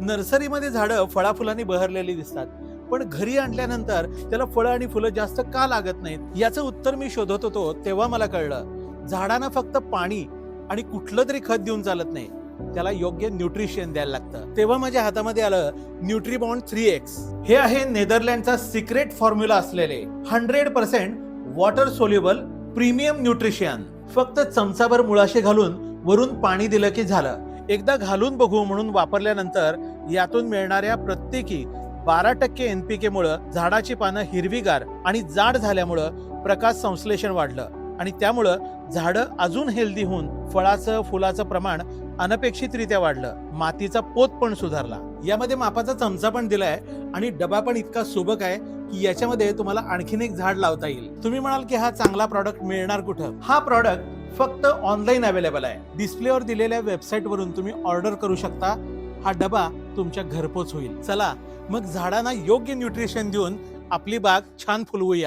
नर्सरीमध्ये झाडं फळाफुलांनी बहरलेली दिसतात. पण घरी आणल्यानंतर त्याला फळं आणि फुलं जास्त का लागत नाहीत? याचं उत्तर मी शोधत होतो तेव्हा मला कळलं. झाडांना फक्त पाणी आणि कुठलं तरी खत देऊन चालत नाही. त्याला योग्य न्यूट्रिशन द्यायला लागतं. तेव्हा माझ्या हातामध्ये आलं न्यूट्रीबॉन्ड थ्री एक्स. हे आहे नेदरलँडचा सिक्रेट फॉर्म्युला असलेले hundred percent water soluble premium nutrition. फक्त चमचाभर मुळाशी घालून वरून पाणी दिलं की झालं. एकदा घालून बघू म्हणून वापरल्यानंतर यातून मिळणाऱ्या प्रत्येकी बारा टक्के एनपीके मुळे झाडाची पानं हिरवीगार आणि जाड झाल्यामुळं प्रकाश संश्लेषण वाढलं. आणि त्यामुळं झाडं अजून हेल्दी होऊन फळाचं फुलाचं प्रमाण अनपेक्षितरित्या वाढलं. मातीचा पोत पण सुधारला. यामध्ये मापाचा चमचा पण दिलाय आणि डबा पण इतका सुबक आहे की याच्यामध्ये तुम्हाला आणखीन एक झाड लावता येईल. तुम्ही म्हणाल की हा चांगला प्रॉडक्ट मिळणार कुठं? हा प्रॉडक्ट फक्त ऑनलाईन अवेलेबल आहे. डिस्प्लेवर दिलेल्या वेबसाईट वरून तुम्ही ऑर्डर करू शकता. हा डबा तुमच्या घरपोच होईल. चला मग झाडांना योग्य न्यूट्रिशन देऊन आपली बाग छान फुलवूया.